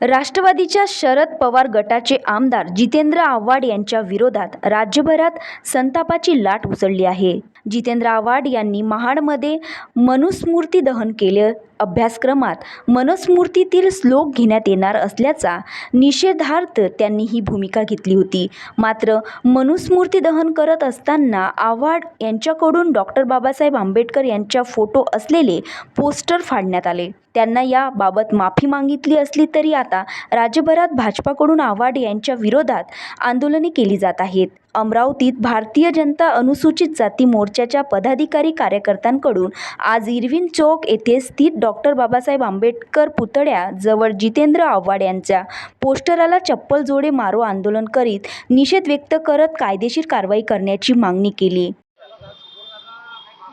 राष्ट्रवादीच्या शरद पवार गटाचे आमदार जितेंद्र आव्हाड यांच्या विरोधात राज्यभरात संतापाची लाट उसळली आहे. जितेंद्र आव्हाड यांनी महाडमध्ये मनुस्मृती दहन केले. अभ्यासक्रमात मनुस्मृतीतील श्लोक घेण्यात येणार असल्याचा निषेधार्थ त्यांनी ही भूमिका घेतली होती. मात्र मनुस्मृती दहन करत असताना आव्हाड यांच्याकडून डॉक्टर बाबासाहेब आंबेडकर यांच्या फोटो असलेले पोस्टर फाडण्यात आले. त्यांना याबाबत माफी मागितली असली तरी आता राज्यभरात भाजपाकडून आव्हाड यांच्या विरोधात आंदोलने केली जात आहेत. अमरावतीत भारतीय जनता अनुसूचित जाती मोर्चाच्या पदाधिकारी कार्यकर्त्यांकडून आज इरविन चौक येथे स्थित डॉक्टर बाबासाहेब आंबेडकर पुतळ्याजवळ जितेंद्र आव्हाड यांच्या पोस्टराला चप्पल जोडे मारो आंदोलन करीत निषेध व्यक्त करत कायदेशीर कारवाई करण्याची मागणी केली.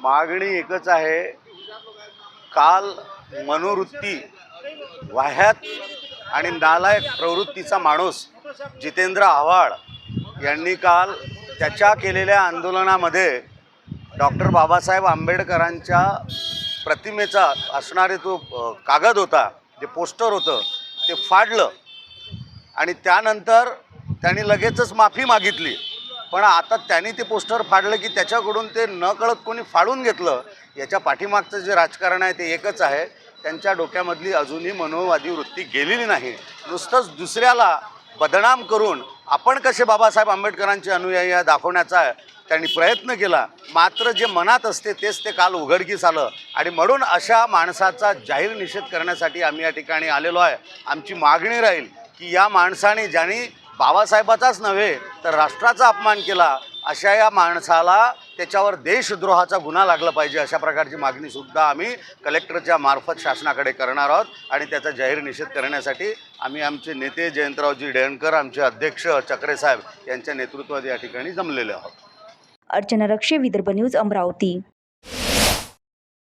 मागणी एकच आहे. काल मनोवृत्ती वाह्यात आणि नालायक प्रवृत्तीचा माणूस जितेंद्र आव्हाड यांनी काल त्याच्या केलेल्या आंदोलनामध्ये डॉक्टर बाबासाहेब आंबेडकरांच्या प्रतिमेचा असणारे तो कागद होता जे पोस्टर होतं ते फाडलं. आणि त्यानंतर त्यांनी लगेचच माफी मागितली. पण आता त्यांनी ते पोस्टर फाडलं की त्याच्याकडून ते न कळत कोणी फाडून घेतलं. याच्या पाठीमागचं जे राजकारण आहे ते एकच आहे. त्यांच्या डोक्यामधली अजूनही मनोवादी वृत्ती गेलेली नाही. नुसतंच दुसऱ्याला बदनाम करून आपण कसे बाबासाहेब आंबेडकरांचे अनुयायी आहे दाखवण्याचा त्यांनी प्रयत्न केला मात्र जे मनात असते तेच ते काल उघडकीस आलं. आणि म्हणून अशा माणसाचा जाहीर निषेध करण्यासाठी आम्ही या ठिकाणी आलेलो आहे. आमची मागणी राहील की या माणसाने ज्यांनी बाबासाहेबाचाच नव्हे तर राष्ट्राचा अपमान केला अशा या माणसाला त्याच्यावर देशद्रोहाचा गुन्हा लागला पाहिजे अशा प्रकारची मागणीसुद्धा आम्ही कलेक्टरच्या मार्फत शासनाकडे करणार आहोत आणि त्याचा जाहीर निषेध करण्यासाठी आम्ही आमचे नेते जयंतरावजी डेणकर आमचे अध्यक्ष चक्रे साहेब यांच्या नेतृत्वात या ठिकाणी जमलेले आहोत. अर्चना रक्षे विदर्भ न्यूज अमरावती.